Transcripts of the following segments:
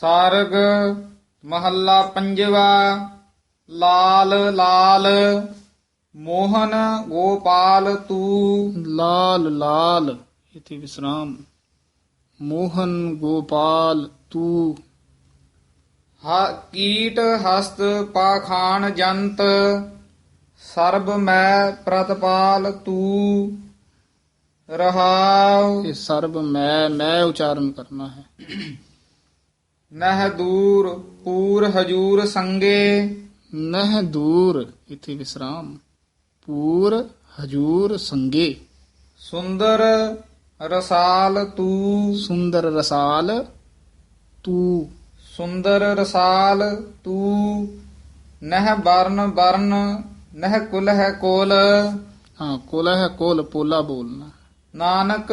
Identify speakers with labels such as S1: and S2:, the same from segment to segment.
S1: ਸਾਰਗ ਮਹੱਲਾ ਪੰਜਵਾ ਲਾਲ ਲਾਲ ਮੋਹਨ ਗੋਪਾਲ ਤੂ।
S2: ਲਾਲ ਲਾਲ ਇਥੇ ਵਿਸਰਾਮ। ਮੋਹਨ ਗੋਪਾਲ ਤੂ।
S1: ਹਾ ਕੀਟ ਹਸਤ ਪਾਖਾਨ ਜੰਤ ਸਰਬ ਮੈਂ ਪ੍ਰਤਪਾਲ ਤੂ। ਰਹਾਉ।
S2: ਇਹ ਸਰਬ ਮੈਂ ਮੈਂ ਉਚਾਰਨ ਕਰਨਾ ਹੈ।
S1: ਨਹਿ ਦੂਰ ਪੂਰ ਹਜੂਰ ਸੰਗੇ।
S2: ਨਹ ਦੂਰ ਇਥੇ ਵਿਸਰਾਮ। ਪੂਰ ਹਜੂਰ ਸੰਗੇ।
S1: ਸੁੰਦਰ ਰਸਾਲ ਤੂ।
S2: ਸੁੰਦਰ ਰਸਾਲ ਤੂ।
S1: ਸੁੰਦਰ ਰਸਾਲ ਤੂ। ਨਹਿ ਬਰਨ ਬਰਨ ਨਹਿ ਕੁਲ ਹੈ ਕੋਲ।
S2: ਹਾਂ ਕੋਲਾ ਹੈ ਕੋਲ ਪੋਲਾ ਬੋਲਣਾ।
S1: ਨਾਨਕ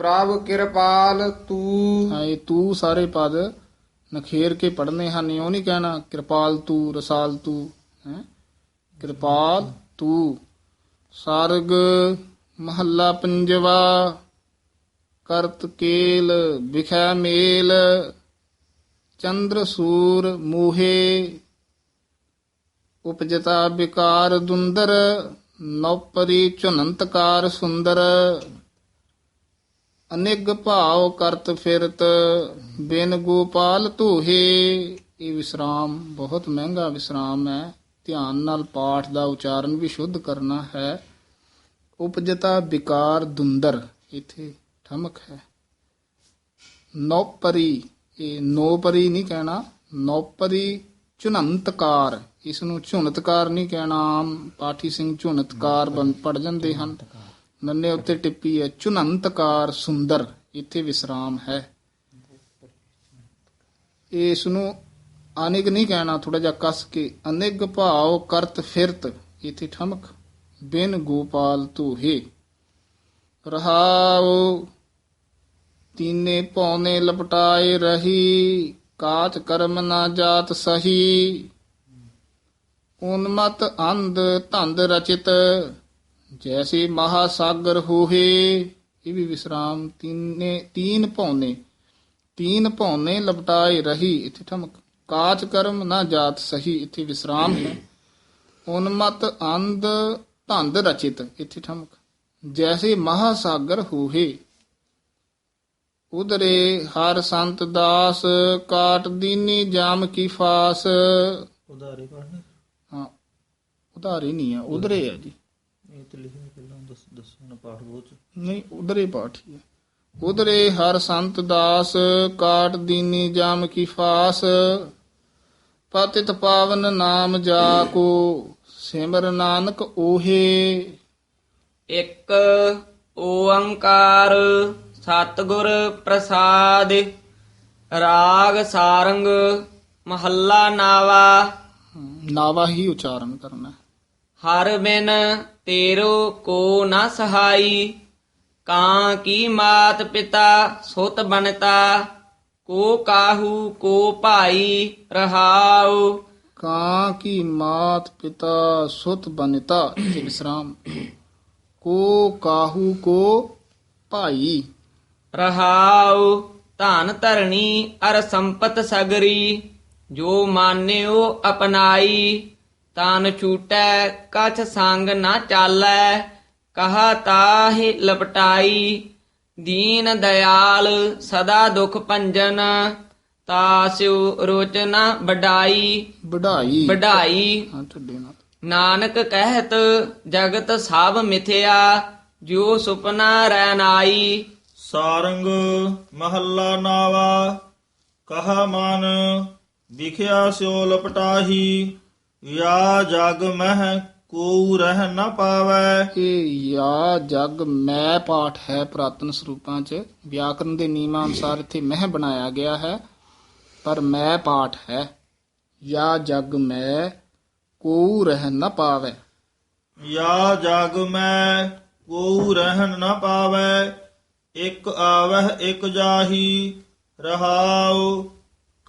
S1: ਪ੍ਰਭ ਕਿਰਪਾਲ ਤੂੰ।
S2: ਹਾਂ ਇਹ ਤੂ ਸਾਰੇ ਪਦ ਨਖੇਰ ਕੇ ਪੜਨੇ ਹਨ ਇਉਂ ਨਹੀਂ ਕਹਿਣਾ, ਕਿਰਪਾਲ ਤੂੰ, ਰਸਾਲ ਤੂੰ, ਹੈ? ਕਿਰਪਾਲ ਤੂੰ। ਸਰਗ ਮਹੱਲਾ ਪੰਜਵਾ, ਕਰਤ ਕੇਲ ਵਿਖੈ ਮੇਲ, ਚੰਦਰ ਸੂਰ ਮੂਹੇ, ਉਪਜਤਾ ਵਿਕਾਰ ਦੁੰਦਰ, ਨੌਪਰੀ ਝੁਨੰਤਕਾਰ ਸੁੰਦਰ। ਅਨੇਕ ਭਾਵ ਕਰਤ ਫਿਰਤ, ਬਿਨ ਗੋਪਾਲ ਧੂਹੇ। ਇਹ ਵਿਸਰਾਮ ਬਹੁਤ ਮਹਿੰਗਾ ਵਿਸਰਾਮ ਹੈ। ਧਿਆਨ ਨਾਲ ਪਾਠ ਦਾ ਉਚਾਰਨ ਵੀ ਸ਼ੁੱਧ ਕਰਨਾ ਹੈ। ਉਪਜਤਾ ਵਿਕਾਰ ਦੁੰਦਰ, ਇਥੇ ਠਮਕ ਹੈ। ਨੌਪਰੀ, ਇਹ ਨੌਪਰੀ ਨਹੀਂ ਕਹਿਣਾ, ਨੌਪਰੀ ਝੁਨੰਤਕਾਰ। ਇਸ ਨੂੰ ਝੁਨਤਕਾਰ ਨਹੀਂ ਕਹਿਣਾ, ਆਮ ਪਾਠੀ ਸਿੰਘ ਝੁਨਤਕਾਰ ਬਣ ਪੜ ਜਾਂਦੇ ਹਨ। ਨੰਨੇ ਉੱਤੇ ਟਿੱਪੀ ਹੈ ਚੁਨੰਤਕਾਰ ਸੁੰਦਰ, ਇੱਥੇ ਵਿਸਰਾਮ ਹੈ। ਇਸ ਨੂੰ ਅਨੇਕ ਨਹੀਂ ਕਹਿਣਾ ਥੋੜਾ ਜਿਹਾ ਕਸ ਕੇ ਅਨੇਕ ਭਾਵ ਕਰਤ ਫਿਰਤ, ਇੱਥੇ ਠਮਕ, ਬਿਨ ਗੋਪਾਲ ਧੂਹੇ। ਰਹਾਉ, ਤੀਨੇ ਪੌਨੇ ਲਪਟਾਏ ਰਹੀ ਕਾਚ ਕਰਮ ਨਾ ਜਾਤ ਸਹੀ। ਉਨਮਤ ਅੰਧ ਧੰਦ ਰਚਿਤ ਜੈਸੇ ਮਹਾਸਾਗਰ ਹੋਏ ਇਹ ਵੀ ਵਿਸਰਾਮ ਤੀਨੇ ਤੀਨ ਭੌਨੇ ਤੀਨ ਭੌਨੇ ਲਪਟਾਏ ਰਹੀ ਇੱਥੇ ਠਮਕ। ਕਾਚ ਕਰਮ ਨਾ ਜਾਤ ਸਹੀ ਇੱਥੇ ਵਿਸਰਾਮ ਹੈ। ਉਨਮਤ ਅੰਧ ਧੰਦ ਰਚਿਤ ਇੱਥੇ ਠਮਕ। ਜੈਸੇ ਮਹਾਸਾਗਰ ਹੋਏ ਉਦਰੇ ਹਰ ਸੰਤ ਦਾਸ ਕਾਟ ਦੀਨੀ ਜਾਮ ਕੀ ਫਾਸ।
S3: ਉਧਾਰੇ ਪੜਨੇ
S2: ਹਾਂ ਉਧਾਰੇ ਨਹੀਂ ਆ ਉਧਰੇ ਆ ਜੀ।
S3: ਇਹ ਤੇ ਲਿਖਿਆ ਪਹਿਲਾਂ ਦੱਸ ਦੱਸੋ ਨਾ ਪਾਠ ਬਹੁਤ।
S2: ਨਹੀਂ ਉਧਰੇ ਪਾਠੀ ਹੈ ਉਧਰੇ ਹਰ ਸੰਤ ਦਾਸ ਕਾਟ ਦੀਨੀ ਜਾਮ ਕੀ ਫਾਸ ਪਤਿਤ ਪਾਵਨ ਨਾਮ ਜਾ ਕੋ ਸਿਮਰ ਨਾਨਕ ਓਹੇ
S4: ਇੱਕ ਓੰਕਾਰ ਸਤਿਗੁਰ ਪ੍ਰਸਾਦ ਰਾਗ ਸਾਰੰਗ ਮਹੱਲਾ ਨਾਵਾ।
S2: ਨਾਵਾ ਹੀ ਉਚਾਰਨ ਕਰਨਾ
S4: ਹਰ ਬਿਨ ਤੇਰੋ ਕੋ ਨਾ ਸਹਾਈ ਕਾਂ ਕੀ ਮਾਤ ਪਿਤਾ ਸੁਤ ਬਨਤਾ ਕੋ ਕਾਹੂ ਕੋ ਭਾਈ ਰਹਾਉ
S2: ਕਾਂ ਕੀ ਮਾਤ ਪਿਤਾ ਸੁਤ ਬਨਿਤਾ ਇਥੇ ਵਿਸਰਾਮ ਕੋ ਕਾਹੂ ਕੋ ਭਾਈ
S4: ਰਹਾਉ ਧਨ ਧਰਣੀ ਅਰ ਸੰਪਤ ਸਗਰੀ ਜੋ ਮਾਨਿਓ ਅਪਨਾਈ ਤਨ ਛੂਟੈ ਕਛ ਸੰਗ ਨਾ ਚਾਲੈ ਕਹਾ ਤਾਹਿ ਲਪਟਾਈ। ਦੀਨ ਦਇਆਲ ਸਦਾ ਦੁਖ ਭੰਜਨ ਤਾਸਿਉ ਰੋਚਨਾ ਵਡਾਈ। ਵਡਾਈ।
S2: ਹਾਂ ਨਾਲ।
S4: ਨਾਨਕ ਕਹਿਤ ਜਗਤ ਸਭ ਮਿਥਿਆ ਜੋ ਸੁਪਨਾ ਰਹਿ ਨਾਈ।
S3: ਸਾਰੰਗ ਮਹੱਲਾ ਨਾਵਾ ਕਹਾ ਮਨ ਵਿਖਿਆ ਸਿਓ ਲਪਟਾਹੀ। ਯਾ ਜਗ ਮਹਿ ਕੋ ਰਹਿ ਨ ਪਾਵੈ।
S2: ਇਹ ਯਾ ਜਗ ਮੈਂ ਪਾਠ ਹੈ ਪ੍ਰਾਤਨ ਸਰੂਪਾਂ ਚ ਵਿਆਕਰਨ ਦੇ ਨਿਯਮਾਂ ਅਨੁਸਾਰ ਇੱਥੇ ਮਹਿ ਬਣਾਇਆ ਗਿਆ ਹੈ ਪਰ ਮੈਂ ਪਾਠ ਹੈ। ਯਾ ਜਗ ਮੈਂ ਕੋ ਰਹਿ ਨ ਪਾਵੇ।
S3: ਯਾ ਜਗ ਮੈਂ ਕੋ ਰਹਿਨ ਨ ਪਾਵੈ। ਇਕ ਆਵਹਿ ਇਕ ਜਾਹੀ ਰਹਾਉ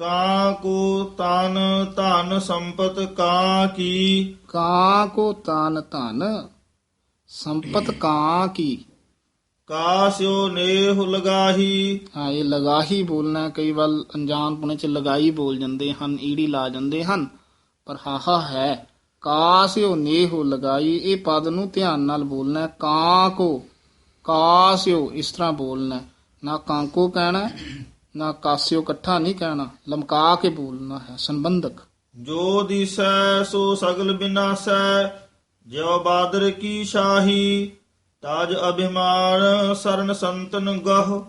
S3: ਕਾਂ ਕੋ ਤਨ ਧਨ ਸੰਪਤ ਕਾਂ ਕੀ
S2: ਕਾਂ ਕੋ ਤਨ ਧਨ ਸੰਪਤ ਕਾਂ ਕੀ
S3: ਕਾਸਿਓ ਨੇਹ ਲਗਾਹੀ
S2: ਹਾਂ ਇਹ ਲਗਾਹੀ ਬੋਲਣਾ। ਕਈ ਵਾਰ ਅਣਜਾਣ ਪੁਣੇ ਚ ਲਗਾਈ ਬੋਲ ਜਾਂਦੇ ਹਨ ਈੜੀ ਲਾ ਜਾਂਦੇ ਹਨ ਪਰ ਹਾਹਾ ਹੈ ਕਾਸਿਓ ਨੇਹੋ ਲਗਾਈ ਇਹ ਪਦ ਨੂੰ ਧਿਆਨ ਨਾਲ ਬੋਲਣਾ ਹੈ। ਕਾਂ ਕੋ ਕਾਸਿਓ ਇਸ ਤਰ੍ਹਾਂ ਬੋਲਣਾ। ਨਾ ਕਾਂਕੋ ਕਹਿਣਾ ਨਾ ਕਾਸਿਓ ਇਕੱਠਾ ਨਹੀਂ ਕਹਿਣਾ ਲਮਕਾ ਕੇ ਬੋਲਣਾ ਹੈ ਸੰਬੰਧਕ।
S3: ਜੋ ਦਿਸੈ ਸੋ ਸਗਲ ਬਿਨਾਸੈ ਜਿਉ ਬਾਦਰ ਕੀ ਸ਼ਾਹੀ ਤਾਜ ਅਭਿਮਾਨ ਸਰਨ ਸੰਤਨ ਗਹ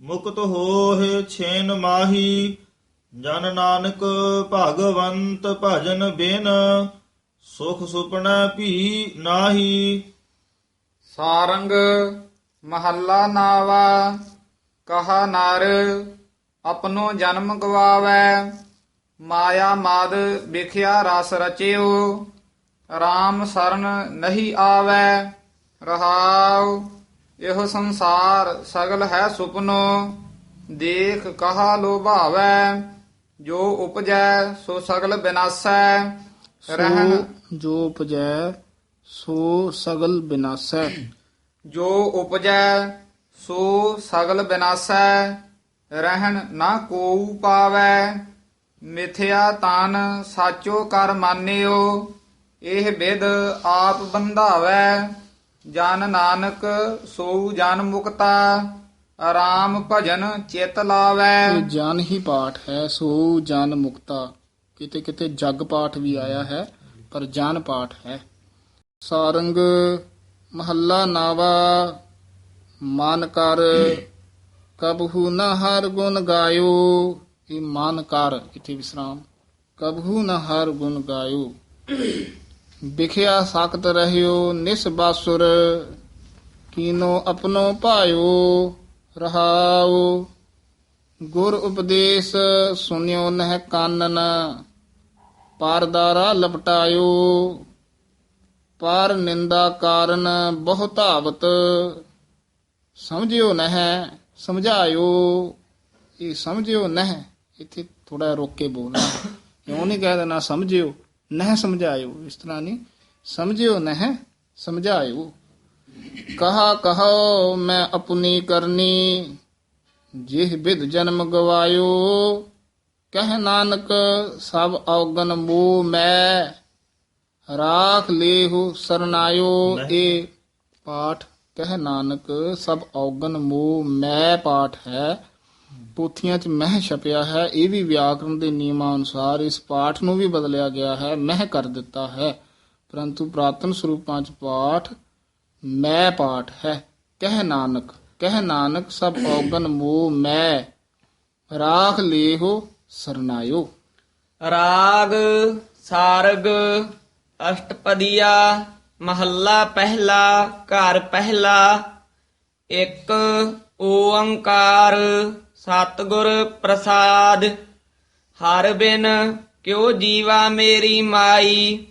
S3: ਮੁਕਤ ਹੋਏ ਛੇਨ ਮਾਹੀ ਜਨ ਨਾਨਕ ਭਗਵੰਤ ਭਜਨ ਬਿਨ ਸੁਖ ਸੁਪਨਾ ਭੀ ਨਾਹੀ।
S1: ਸਾਰੰਗ ਮਹੱਲਾ ਨਾਵਾ ਕਹਾ ਨਰ ਆਪਣੋ ਜਨਮ ਗਵਾਵੈ ਮਾਇਆ ਮਦ ਵਿਖਿਆ ਰਸ ਰਚਿਓ RAM ਸਰਨ ਨਹੀਂ ਆਵੈ ਰਹਾਉ ਇਹੋ ਸੰਸਾਰ ਸਗਲ ਹੈ ਸੁਪਨੋ ਦੇਖ ਕਹਾ ਲੋਭਾਵੈ ਜੋ ਉਪਜੈ ਸੋ ਸਗਲ ਬਿਨਾਸੈ ਰਹਿਣ
S2: ਜੋ ਉਪਜੈ ਸੋ ਸਗਲ ਬਿਨਾਸੈ।
S1: ਜੋ ਉਪਜੈ ਸੋ ਸਗਲ ਬਿਨਾਸੈ ਰਹਿਣ ਨਾ ਕੋਊ ਪਾਵੈ, ਮਿਥਿਆ ਤਨ ਸਾਚੋ ਕਰ ਮਾਨਿਓ, ਇਹ ਵਿਦ ਆਪ ਬੰਧਾਵੈ, ਜਨ ਨਾਨਕ ਸੋ ਜਨ ਮੁਕਤਾ ਆਰਾਮ ਭਜਨ ਚਿਤ ਲਾਵੈ।
S2: ਜਨ ਹੀ ਪਾਠ ਹੈ ਸੋ ਜਨ ਮੁਕਤਾ। ਕਿਤੇ ਕਿਤੇ ਜਗ ਪਾਠ ਵੀ ਆਇਆ ਹੈ, ਪਰ ਜਨ ਪਾਠ ਹੈ। ਸਾਰੰਗ ਮਹੱਲਾ ਨਾਵਾ, ਮਨ ਕਰ ਕਬਹੂ ਨਾ ਹਰ ਗੁਣ ਗਾਇਓ। ਇਹ ਮਨ ਕਰ ਇਥੇ ਵਿਸਰਾਮ। ਕਬਹੂ ਨਾ ਹਰ ਗੁਣ ਗਾਇਓ। ਵਿਖਿਆ ਸਖਤ ਰਹਿਓ ਨਿਸ਼ਬਾਸੁਰ ਕੀਨੋ ਆਪਣੋ ਭਾਇਓ ਰਹਾਉ ਗੁਰ ਉਪਦੇਸ਼ ਸੁਨਿਓ ਨਹਿ ਕਾਨਨ ਪਾਰਦਾਰਾ ਲਪਟਾਇਓ। ਪਾਰ ਨਿੰਦਾ ਕਾਰਨ ਬਹੁਤਾਵਤ ਸਮਝਿਓ ਨਹਿ ਸਮਝਾਇਓ ਇਹ ਸਮਝਿਓ ਨਹਿ। ਇੱਥੇ ਥੋੜਾ ਰੋਕ ਕੇ ਬੋਲਣਾ। ਕਿਉਂ ਨਹੀਂ ਕਹਿ ਦੇਣਾ ਸਮਝਿਓ ਨਹਿ ਸਮਝਾਇਓ। ਇਸ ਤਰ੍ਹਾਂ ਨਹੀਂ। ਸਮਝਿਓ ਨਹਿ ਸਮਝਾਇਓ। ਕਹਾ ਕਹੋ ਮੈਂ ਆਪਣੀ ਕਰਨੀ। ਜਿਹ ਬਿਦ ਜਨਮ ਗਵਾਇਓ। ਕਹਿ ਨਾਨਕ ਸਭ ਔਗਨ ਮੂਹ ਮੈਂ। ਰਾਖ ਲੇਹੁ ਸਰਨਾਇਓ। ਇਹ ਪਾਠ ਕਹਿ ਨਾਨਕ, ਸਭ ਔਗਨ ਮੂਹ ਮੈਂ ਪਾਠ ਹੈ। ਪੋਥੀਆਂ 'ਚ ਮਹਿ ਛਪਿਆ ਹੈ, ਇਹ ਵੀ ਵਿਆਕਰਣ ਦੇ ਨਿਯਮਾਂ ਅਨੁਸਾਰ ਇਸ ਪਾਠ ਨੂੰ ਵੀ ਬਦਲਿਆ ਗਿਆ ਹੈ, ਮਹਿ ਕਰ ਦਿੱਤਾ ਹੈ। ਪਰੰਤੂ ਪ੍ਰਾਤਨ ਸਰੂਪਾਂ 'ਚ ਪਾਠ ਮੈਂ ਪਾਠ ਹੈ। ਕਹਿ ਨਾਨਕ ਕਹਿ ਨਾਨਕ, ਸਭ ਔਗਨ ਮੋਹ ਮੈਂ ਰਾਖ ਲੇਹੋ, ਸਰਨਾਇਓ।
S4: ਰਾਗ, ਸਾਰਗ, ਅਸ਼ਟਪਦੀਆ ਮਹੱਲਾ ਪਹਿਲਾ ਘਰ ਪਹਿਲਾ ਇੱਕ ਓੰਕਾਰ ਸਤਿਗੁਰ ਪ੍ਰਸਾਦ। ਹਰ ਬਿਨ ਕਿਉ ਜੀਵਾ ਮੇਰੀ ਮਾਈ?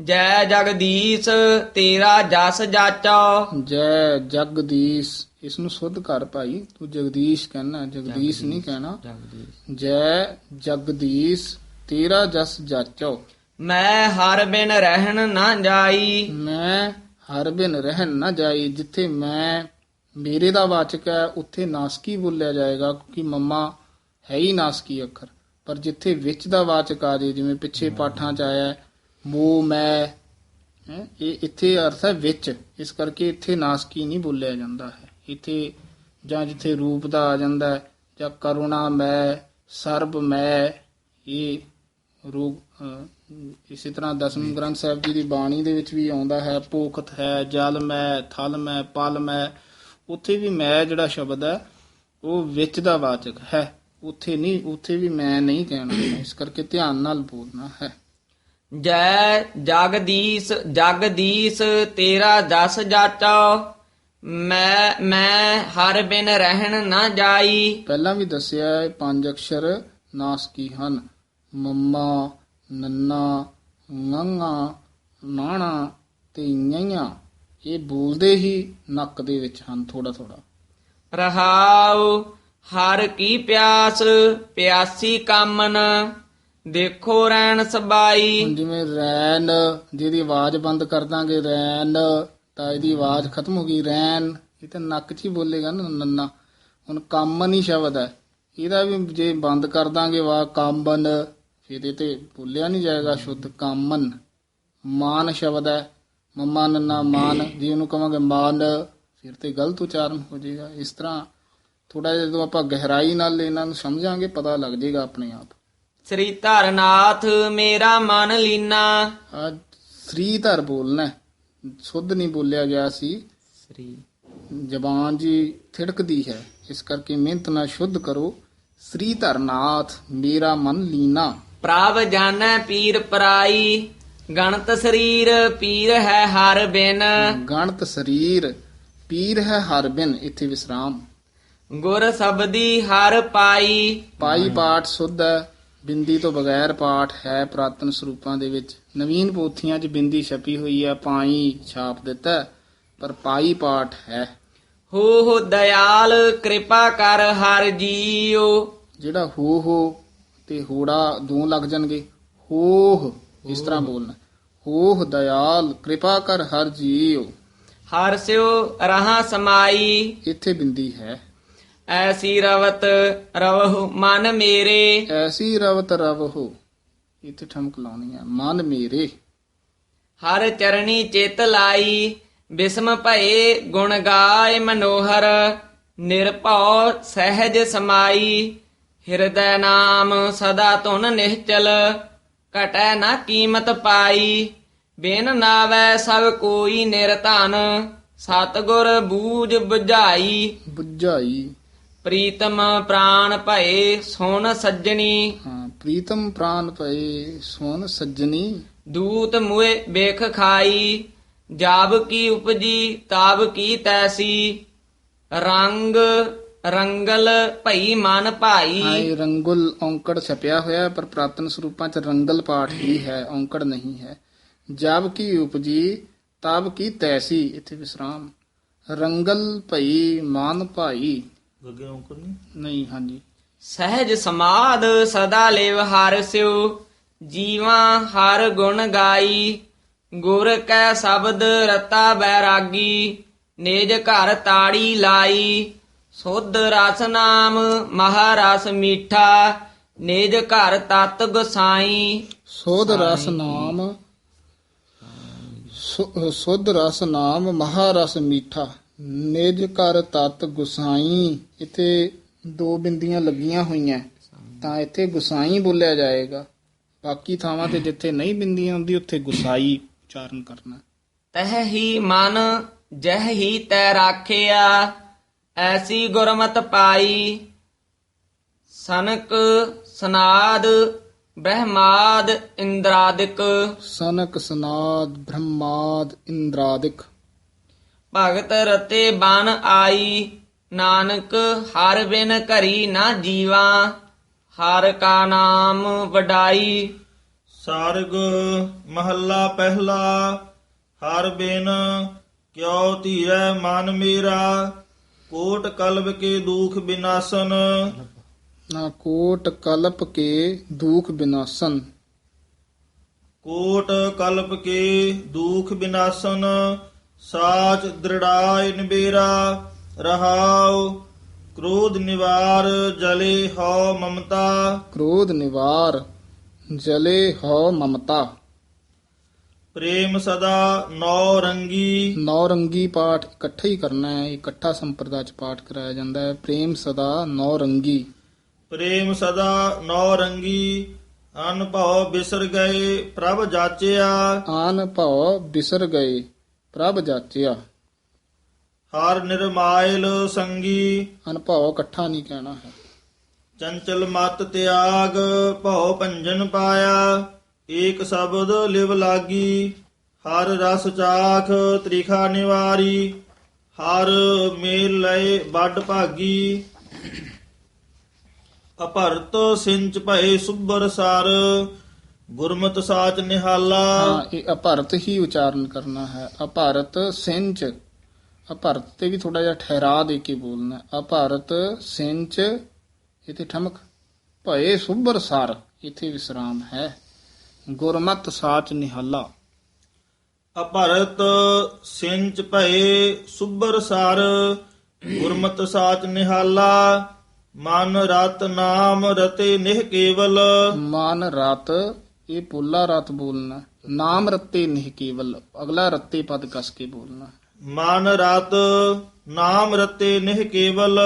S4: ਜੈ ਜਗਦੀਸ਼ ਤੇਰਾ ਜਸ ਜਾਚੋ।
S2: ਜੈ ਜਗਦੀਸ਼ ਇਸ ਨੂੰ ਸੁਧ ਕਰ ਭਾਈ ਤੂੰ ਜਗਦੀਸ਼ ਕਹਿਣਾ ਜਗਦੀਸ਼ ਨਹੀਂ ਕਹਿਣਾ। ਜੈ ਜਗਦੀਸ਼ ਤੇਰਾ ਜਸ ਜਾਚੋ।
S4: ਮੈਂ ਹਰ ਬਿਨ ਰਹਿਣ ਨਾ ਜਾਈ।
S2: ਮੈਂ ਹਰ ਬਿਨ ਰਹਿਣ ਨਾ ਜਾਈ ਜਿੱਥੇ ਮੈਂ ਮੇਰੇ ਦਾ ਵਾਚਕ ਹੈ ਉੱਥੇ ਨਾਸਕੀ ਬੋਲਿਆ ਜਾਏਗਾ ਕਿਉਂਕਿ ਮੰਮਾ ਹੈ ਹੀ ਨਾਸਕੀ ਅੱਖਰ। ਪਰ ਜਿੱਥੇ ਵਿੱਚ ਦਾ ਵਾਚਕ ਆ ਜੇ ਜਿਵੇਂ ਪਿੱਛੇ ਪਾਠਾਂ ਚ ਆਇਆ ਮੋ ਮੈਂ ਇਹ ਇੱਥੇ ਅਰਥ ਹੈ ਵਿੱਚ। ਇਸ ਕਰਕੇ ਇੱਥੇ ਨਾਸਕੀ ਨਹੀਂ ਬੋਲਿਆ ਜਾਂਦਾ ਹੈ। ਇੱਥੇ ਜਾਂ ਜਿੱਥੇ ਰੂਪ ਦਾ ਆ ਜਾਂਦਾ ਹੈ, ਜਾਂ ਕਰੁਣਾ ਮੈਂ ਸਰਬ ਮੈਂ ਇਹ ਰੂਪ ਇਸੇ ਤਰ੍ਹਾਂ ਦਸਮ ਗ੍ਰੰਥ ਸਾਹਿਬ ਜੀ ਦੀ ਬਾਣੀ ਦੇ ਵਿੱਚ ਵੀ ਆਉਂਦਾ ਹੈ ਪੋਖਤ ਹੈ ਜਲ ਮੈਂ ਥਲ ਮੈਂ ਪਲ ਮੈਂ ਉੱਥੇ ਵੀ ਮੈਂ ਜਿਹੜਾ ਸ਼ਬਦ ਹੈ ਉਹ ਵਿੱਚ ਦਾ ਵਾਚਕ ਹੈ। ਉੱਥੇ ਨਹੀਂ ਉੱਥੇ ਵੀ ਮੈਂ ਨਹੀਂ ਕਹਿਣਾ ਇਸ ਕਰਕੇ ਧਿਆਨ ਨਾਲ ਬੋਲਣਾ ਹੈ।
S4: ਜੈ ਜਗਦੀਸ਼ ਜਗਦੀਸ਼ ਤੇਰਾ ਜਸ ਜਾਚੋ ਮੈਂ ਮੈਂ ਹਰ ਬਿਨ ਰਹਿਣ ਨਾ ਜਾਈ।
S2: ਪਹਿਲਾਂ ਵੀ ਦੱਸਿਆ ਹੈ ਪੰਜ ਅਕਸ਼ਰ ਨਾਸਕੀ ਹਨ। ਮੰਮਾ ਨੰਨਾ ngੰਗਾ ਨਾਣਾ ਤੇ nyanya ਇਹ ਬੋਲਦੇ ਹੀ ਨੱਕ ਦੇ ਵਿੱਚ ਹਨ ਥੋੜਾ ਥੋੜਾ
S4: ਰਹਾਉ ਹਰ ਕੀ ਪਿਆਸ ਪਿਆਸੀ ਕਾਮਨ। ਦੇਖੋ ਰਹਿਣ ਸਬਾਈ।
S2: ਜਿਵੇਂ ਰੈਨ ਜਿਹਦੀ ਆਵਾਜ਼ ਬੰਦ ਕਰ ਦਾਂਗੇ ਰੈਨ ਤਾਂ ਇਹਦੀ ਆਵਾਜ਼ ਖਤਮ ਹੋ ਗਈ ਰੈਨ ਇਹ ਤਾਂ ਨੱਕ 'ਚ ਹੀ ਬੋਲੇਗਾ ਨਾ ਨੰਨਾ। ਹੁਣ ਕਾਮਨ ਹੀ ਸ਼ਬਦ ਹੈ। ਇਹਦਾ ਵੀ ਜੇ ਬੰਦ ਕਰ ਦਾਂਗੇ ਵਾ ਕਾਮਨ ਫਿਰ ਇਹ ਤੇ ਬੋਲਿਆ ਨਹੀਂ ਜਾਏਗਾ ਸ਼ੁੱਧ ਕਾਮਨ। ਮਾਨ ਸ਼ਬਦ ਹੈ। ਮੰਮਾ ਨੰਨਾ ਮਾਨ ਜੇ ਉਹਨੂੰ ਕਵਾਂਗੇ ਮਾਨ ਫਿਰ ਤੇ ਗਲਤ ਉਚਾਰਨ ਹੋ ਜਾਏਗਾ। ਇਸ ਤਰ੍ਹਾਂ ਥੋੜਾ ਜਿਹਾ ਜਦੋਂ ਆਪਾਂ ਗਹਿਰਾਈ ਨਾਲ ਇਹਨਾਂ ਨੂੰ ਸਮਝਾਂਗੇ ਪਤਾ ਲੱਗ ਜਾਏਗਾ ਆਪਣੇ ਆਪ।
S4: ਸ੍ਰੀ ਧਰਨਾਥ ਮੇਰਾ ਮਨ ਲੀਨਾ।
S2: ਆ ਸ੍ਰੀ ਧਰ ਬੋਲਣਾ। ਸ਼ੁੱਧ ਨਹੀਂ ਬੋਲਿਆ ਗਿਆ ਸੀ।
S4: ਸ੍ਰੀ।
S2: ਜ਼ਬਾਨ ਜੀ ਥਿੜਕਦੀ ਹੈ। ਇਸ ਕਰਕੇ ਮਿਹਨਤ ਨਾਲ ਸ਼ੁੱਧ ਕਰੋ। ਸ੍ਰੀ ਧਰਨਾਥ ਮੇਰਾ ਮਨ ਲੀਨਾ।
S4: ਪ੍ਰਭ ਜਾਣੈ ਪੀਰ ਪਰਾਈ ਗਣਤ ਸਰੀਰ ਪੀਰ ਹੈ ਹਰ ਬਿਨ।
S2: ਗਣਤ ਸਰੀਰ ਪੀਰ ਹੈ ਹਰ ਬਿਨ ਇੱਥੇ ਵਿਸਰਾਮ।
S4: ਗੁਰ ਸਬਦੀ ਹਰ ਪਾਈ।
S2: ਪਾਈ ਪਾਠ ਸੁੱਧ ਹੈ ਬਿੰਦੀ ਤੋਂ ਬਗੈਰ ਪਾਠ ਹੈ ਪ੍ਰਾਤਨ ਸਰੂਪਾਂ ਦੇ ਵਿੱਚ। ਨਵੀਨ ਪੋਥੀਆਂ 'ਚ ਬਿੰਦੀ ਛਪੀ ਹੋਈ ਹੈ ਪਾਈ ਛਾਪ ਦਿੱਤਾ ਪਰ ਪਾਈ ਪਾਠ ਹੈ।
S4: ਹੋ ਹੋ ਦਇਆਲ ਕਿਰਪਾ ਕਰ ਹਰ ਜੀਓ
S2: ਜਿਹੜਾ ਹੋ ਹੋ ਤੇ ਹੋੜਾ ਦੋ ਲੱਗ ਜਾਣਗੇ। ਹੋਹ ਇਸ ਤਰ੍ਹਾਂ ਬੋਲਣਾ। ਹੋਹ ਦਇਆਲ ਕਿਰਪਾ ਕਰ ਹਰ ਜੀਓ
S4: ਹਰ ਸਿਓ ਰਹਾ ਸਮਾਈ।
S2: ਇੱਥੇ ਬਿੰਦੀ ਹੈ।
S4: ਐਸੀ ਰਵਤ ਰਵਹੁ ਮਨ ਮੇਰੇ।
S2: ਐਸੀ ਰਵਤ ਰਵ ਹੋ ਇੱਥੇ ਠਮਕ ਲਾਉਣੀ ਹੈ। ਮਨ ਮੇਰੇ।
S4: ਹਰ ਚਰਣੀ ਚਿਤ ਲਾਈ। ਬਿਸਮ ਭਏ ਗੁਣ ਗਾਏ ਮਨੋਹਰ। ਨਿਰਭਉ ਸਹਿਜ ਸਮਾਈ। ਹਿਰਦੈ ਨਾਮ ਸਦਾ ਧੁਨ ਨਿਹਚਲ ਕਟੈ ਨਾ ਕੀਮਤ ਪਾਈ। ਬਿਨ ਨਾਵੈ ਸਭ ਕੋਈ ਨਿਰਧਨ ਸਤਗੁਰ ਬੂਝ 부ਝਾਈ
S2: ਬੁੱਝਾਈ।
S4: ਪ੍ਰੀਤਮ ਪ੍ਰਾਨ ਭਏ ਸੋਨ ਸੱਜਣੀ।
S2: ਹਾਂ ਪ੍ਰੀਤਮ ਪ੍ਰਾਨ ਪਏ ਸੋਨ ਸੱਜਣੀ।
S4: ਦੂਤ ਮੁਏ ਵੇਖ ਖਾਈ ਜਾਬ ਕੀ ਉਪਜੀ ਤਾਬ ਕੀ ਤੈਸੀ। ਰੰਗ ਰੰਗਲ ਭਈ ਮਨ ਭਾਈ।
S2: ਆਏ ਰੰਗੁਲ ਔਂਕੜ ਛਪਿਆ ਹੋਇਆ ਹੈ, ਪਰ ਪ੍ਰਾਤਨ ਸਰੂਪਾਂ ਚ ਰੰਗਲ ਪਾਠ ਹੀ ਹੈ ਔਂਕੜ ਨਹੀਂ ਹੈ। ਜਬ ਕੀ ਉਪਜੀ ਤਬ ਕੀ ਤੈਸੀ ਇੱਥੇ ਵਿਸਰਾਮ। ਰੰਗਲ ਭਈ ਮਾਨ ਭਾਈ।
S3: ਗੱਗੇ ਔਂਕਰ ਨਹੀਂ?
S2: ਨਹੀਂ ਹਾਂਜੀ।
S4: ਸਹਿਜ ਸਮਾਦ ਸਦਾ ਲਿਵ ਹਰ ਸਿਉ ਜੀਵਾ ਹਰ ਗੁਣ ਗਾਈ। ਗੁਰ ਕੈ ਸ਼ਬਦ ਰਤਾ ਬੈਰਾਗੀ ਨਿਜ ਘਰ ਤਾੜੀ ਲਾਈ। ਸੁਧ ਰਸ ਨਾਮ ਮਹਾਰਸ ਮੀਠਾ ਨਿਜ ਘਰ ਤਤ ਗੁਸਾਈ।
S2: ਸੋਧ ਰਸ ਨਾਮ ਸੁ- ਸੁਧ ਰਸ ਨਾਮ ਮਹਾਰਸ ਮੀਠਾ ਨਿਜ ਕਰ ਤਤ ਗੁਸਾਈ। ਇੱਥੇ ਦੋ ਬਿੰਦੀਆਂ ਲੱਗੀਆਂ ਹੋਈਆਂ। ਤਾਂ ਇੱਥੇ ਗੁਸਾਈ ਬੋਲਿਆ ਜਾਏਗਾ। ਬਾਕੀ ਥਾਵਾਂ ਤੇ ਜਿੱਥੇ ਨਹੀਂ ਬਿੰਦੀਆਂ ਹੁੰਦੀ ਉੱਥੇ ਗੁਸਾਈ ਉਚਾਰਨ ਕਰਨਾ।
S4: ਤਹ ਹੀ ਮਨ ਜਹ ਹੀ ਤੈ ਰਾਖਿਆ। ਐਸੀ ਗੁਰਮਤ ਪਾਈ ਸਨਕ ਸਨਾਦ ਬ੍ਰਹਮਾਦ ਇੰਦਰਾਦਿਕ।
S2: ਸਨਕ ਸਨਾਦ ਬ੍ਰਹਮਾਦ ਇੰਦਰਾਦਿਕ।
S4: ਭਗਤ ਰਤੇ ਬਨ ਆਈ ਨਾਨਕ ਹਰ ਬਿਨ ਘਰੀ ਨਾ ਜੀਵਾ ਹਰ ਕਾ ਨਾਮ ਵਡਾਈ।
S3: ਸਾਰਗ ਮਹੱਲਾ ਪਹਿਲਾ ਹਰ ਬਿਨ ਕਿਉ ਧੀਰੈ ਮਨ ਮੇਰਾ। ਕੋਟ ਕਲਬ ਕੇ ਦੁਖ ਬਿਨਾਸਨ।
S2: ਨਾ ਕੋਟ ਕਲਪ ਕੇ ਦੁਖ ਬਿਨਾਸਨ।
S3: ਕੋਟ ਕਲਪ ਕੇ ਦੁਖ ਬਿਨਾਸਨ ਸਾਚ ਦ੍ਰਿੜਾਇ ਨਿਬੇਰਾ ਰਹਾਉ ਕ੍ਰੋਧ ਨਿਵਾਰ ਜਲੇ ਹਉ ਮਮਤਾ।
S2: ਕ੍ਰੋਧ ਨਿਵਾਰ ਜਲੇ ਹੋ ਮਮਤਾ।
S3: ਪ੍ਰੇਮ ਸਦਾ ਨੌ ਰੰਗੀ।
S2: ਨੌ ਰੰਗੀ ਪਾਠ ਇਕੱਠਾ ਹੀ ਕਰਨਾ ਹੈ ਇਕੱਠਾ ਸੰਪਰਦਾ ਚ ਪਾਠ ਕਰਾਇਆ ਜਾਂਦਾ ਹੈ। ਪ੍ਰੇਮ ਸਦਾ ਨੌ ਰੰਗੀ।
S3: ਪ੍ਰੇਮ ਸਦਾ ਨੌ ਰੰਗੀ। ਅਨਭਉ ਬਿਸਰ ਗਏ ਪ੍ਰਭ ਜਾਚਿਆ।
S2: ਆਨ ਭਉ ਬਿਸਰ ਗਏ ਪ੍ਰਭ ਜਾਚਿਆ।
S3: ਹਰ ਨਿਰਮਾਇਲ ਸੰਗੀ।
S2: ਅਨਭਉ ਇਕੱਠਾ ਨਹੀਂ ਕਹਿਣਾ ਹੈ।
S3: ਚੰਚਲ ਮਤ ਤਿਆਗ ਭਉ ਭੰਜਨ ਪਾਇਆ। ਏਕ ਸ਼ਬਦ ਲਿਵ ਲਾਗੀ, ਹਰ ਰਸ ਚਾਖ ਤ੍ਰਿਖਾ ਨਿਵਾਰੀ, ਹਰ ਮੇਲ ਲਏ ਵੱਡ ਭਾਗੀ। ਅਪਰਤ ਸਿੰਚ ਭਏ ਸੁਬਰ ਸਰ, ਗੁਰਮਤਿ ਸਾਚ ਨਿਹਾਲਾ।
S2: ਹਾਂ, ਇਹ ਅਭਰਤ ਹੀ ਉਚਾਰਨ ਕਰਨਾ ਹੈ। ਅਭਰਤ ਸਿੰਚ ਅਭਰਤ ਤੇ ਵੀ ਥੋੜਾ ਜਿਹਾ ਠਹਿਰਾ ਦੇ ਕੇ ਬੋਲਣਾ ਹੈ। ਅਭਰਤ ਸਿੰਚ, ਇਥੇ ਠਮਕ, ਭਏ ਸੁਬਰ ਸਰ, ਇਥੇ ਵਿਸਰਾਮ ਹੈ। ਗੁਰਮਤ ਸਾਚ ਨਿਹਾਲਾ।
S3: ਅਭਰਤ ਸਿੰਚ ਭਏ ਸੁਬਰ ਸਰ ਗੁਰਮਤ ਸਾਚ ਨਿਹਾਲਾ ਮਨ ਰਤ ਨਾਮ ਰਤੇ ਨਿਹ ਕੇਵਲ।
S2: ਮਨ ਰਤ ਇਹ ਪੋਲਾ ਰਤ ਬੋਲਣਾ। ਨਾਮ ਰੱਤੇ ਨਹੀਂ ਕੇਵਲ ਅਗਲਾ ਰੱਤੇ ਪਦ ਕਸ ਕੇ ਬੋਲਣਾ।
S3: ਮਨ ਰਤ ਨਾਮ ਰਤੇ ਨਿਹ ਕੇਵਲ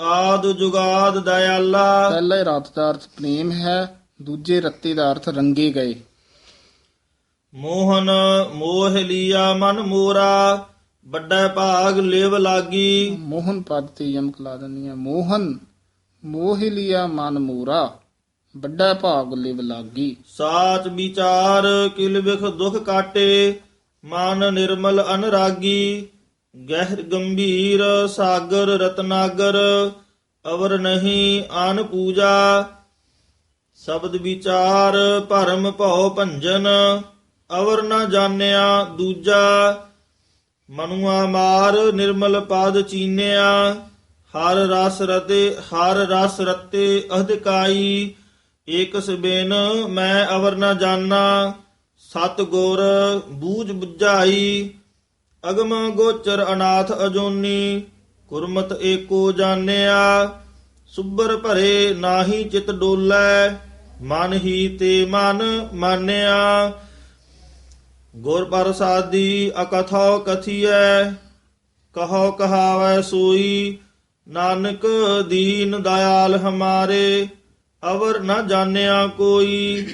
S3: ਆਦ ਜੁਗਾਦ ਦਇਆਲਾ।
S2: ਪਹਿਲੇ ਰਤ ਦਾ ਅਰਥ ਪ੍ਰੇਮ ਹੈ ਦੂਜੇ ਰੱਤੇ ਦਾ ਅਰਥ ਰੰਗੇ ਗਏ।
S3: ਮੋਹਨ ਮੋਹ ਲੀਆ ਮਨ ਮੋਰਾ ਵੱਡਾ ਭਾਗ ਲਿਵ ਲਾਗੀ।
S2: ਮੋਹਨ ਪਦ ਤੇ ਯਮਕ ਲਾ ਦਿੰਦੀ ਹੈ। ਮੋਹਨ ਮੋਹ ਲਿਆ ਮਨ ਮੂਰਾ ਵੱਡਾ ਭਾਗ ਲਿਵ ਲਾਗੀ।
S3: ਸਾਚ ਵਿਚਾਰ ਕਿਲ ਵਿਖ ਦੁਖ ਕਾਟੇ ਮਨ ਨਿਰਮਲ ਅਨਰਾਗੀ। ਗਹਿਰ ਗੰਭੀਰ ਸਾਗਰ ਰਤਨਾਗਰ ਅਵਰ ਨਹੀਂ ਆਨ ਪੂਜਾ। ਸ਼ਬਦ ਵਿਚਾਰ ਭਰਮ ਭਉ ਭੰਜਨ, ਅਵਰ ਨ ਜਾਣਿਆ ਦੂਜਾ, ਮਨੁਆ ਮਾਰ ਨਿਰਮਲ ਪਾਦ ਚੀਨਿਆ, ਹਰ ਰਸ ਰਤੇ, ਹਰ ਰਸ ਰਤੇ ਅਧਿਕਾਈ, ਏਕਸ ਬਿਨ ਮੈਂ ਅਵਰ ਨ ਜਾਣਾ ਸਤ ਗੁਰ ਬੂਝ 부ਝਾਈ ਅਗਮ ਗੋਚਰ ਅਨਾਥ ਅਜੋਨੀ, ਗੁਰਮਤ ਏਕੋ ਜਾਣਿਆ ਸੁਬਰ ਭਰੇ ਨਾਹੀ ਚਿਤ ਡੋਲੇ, ਮਨ ਹੀ ਤੇ ਮਨ ਮਾਨਿਆ। ਗੁਰ ਪ੍ਰਸਾਦੀ ਅਕਥੋ ਕਥੀਐ, ਕਹੋ ਕਹਾਵੈ ਸੋਈ, ਨਾਨਕ ਦੀਨ ਦਇਆਲ ਹਮਾਰੇ, ਅਵਰ ਨ ਜਾਣਿਆ ਕੋਈ।